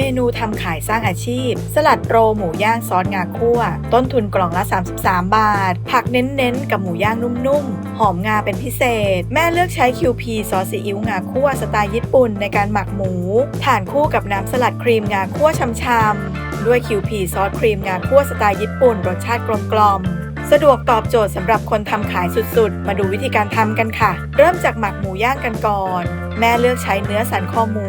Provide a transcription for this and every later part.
เมนูทำขายสร้างอาชีพ สลัดโรหมูย่างซอสงาคั่ว ต้นทุนกล่องละ 33 บาท ผักเน้นๆ กับหมูย่างนุ่มๆ หอมงาเป็นพิเศษ แม่เลือกใช้ QP ซอสซีอิ๊วงาคั่วสไตล์ญี่ปุ่นในการหมักหมู ทานคู่กับน้ำสลัดครีมงาคั่วช่ำๆด้วย QP ซอสครีมงาคั่วสไตล์ญี่ปุ่นรสชาติกลมๆ สะดวกตอบโจทย์สำหรับคนทำขายสุดๆ มาดูวิธีการทำกันค่ะ เริ่มจากหมักหมูย่างกันก่อน แม่เลือกใช้เนื้อสันคอหมู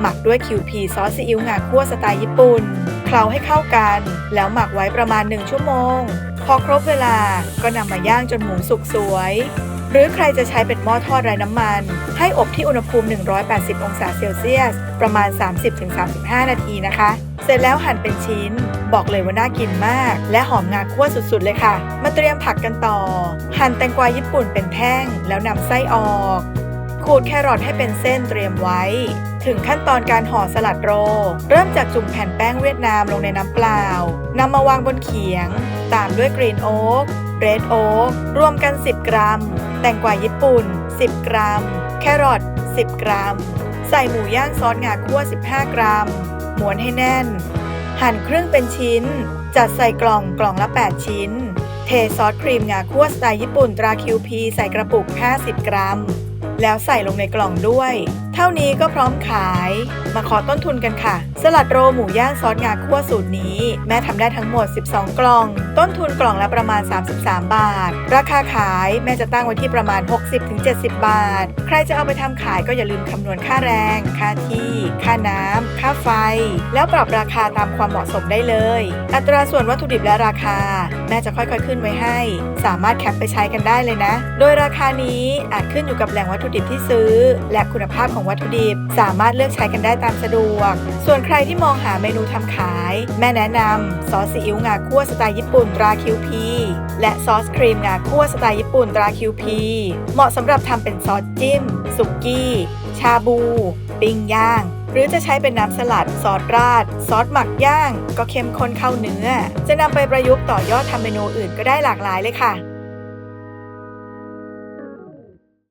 หมักด้วยคิวพีซอสซีอิ๊วงาคั่วสไตล์ญี่ปุ่น เคล้าให้เข้ากัน แล้วหมักไว้ประมาณ 1 ชั่วโมง พอครบเวลาก็นำมาย่างจนหมูสุกสวย หรือใครจะใช้เป็นหม้อทอดไร้น้ำมัน ให้อบที่อุณหภูมิ 180 องศาเซลเซียส ประมาณ 30-35 นาทีนะคะ เสร็จแล้วหั่นเป็นชิ้น บอกเลยว่าน่ากินมาก และหอมงาคั่วสุดๆเลยค่ะ มาเตรียมผักกันต่อ หั่นแตงกวาญี่ปุ่นเป็นแท่ง แล้วนำไส้ออก ขูดแครอทให้เป็นเส้นเตรียมไว้ ถึงขั้นตอนการห่อสลัดโรลเริ่มจากจุ่มแผ่นแป้งเวียดนามลงในน้ำเปล่านำมาวางบนเขียง ตามด้วยกรีนโอ๊กเรดโอ๊กรวมกัน 10 กรัม แตงกวาญี่ปุ่น 10 กรัม แครอท10 กรัม ใส่หมูย่างซอสงาคั่ว 15 กรัมม้วนให้แน่น หั่นครึ่งเป็นชิ้น จัดใส่กล่องกล่องละ 8 ชิ้น เทซอสครีมงาคั่วสไตล์ญี่ปุ่นตราคิวพีใส่กระปุก 50 กรัม แล้วใส่ลงในกล่องด้วย เท่านี้ก็พร้อมขาย มาขอต้นทุนกันค่ะ สลัดโรหมูย่างซอสงาคั่วสูตรนี้ แม่ทำได้ทั้งหมด 12 กล่อง ต้นทุนกล่องละประมาณ 33 บาท ราคาขายแม่จะตั้งไว้ที่ประมาณ 60-70 บาท ใครจะเอาไปทำขายก็อย่าลืมคำนวณค่าแรง ค่าที่ ค่าน้ำค่าไฟ แล้วปรับราคาตามความเหมาะสมได้เลย อัตราส่วนวัตถุดิบและราคา แม่จะค่อยๆขึ้นไว้ให้ สามารถแคปไปใช้กันได้เลยนะ โดยราคานี้อาจขึ้นอยู่กับแหล่งวัตถุดิบที่ซื้อ และคุณภาพของวัตถุดิบ สามารถเลือกใช้กันได้ตามสะดวก ส่วนใครที่มองหาเมนูทำขาย แม่แนะนำซอสซีอิ๊วงาคั่วสไตล์ญี่ปุ่นตราคิวพีและซอสครีมงาคั่วสไตล์ญี่ปุ่นตราคิวพีเหมาะสำหรับทำเป็นซอสจิ้ม สุกี้ ชาบู ปิ้งย่างหรือจะใช้เป็นน้ำสลัด ซอสราด ซอสหมักย่าง ก็เข้มข้นเข้าเนื้อ จะนำไปประยุกต์ต่อยอดทำเมนูอื่นก็ได้หลากหลายเลยค่ะ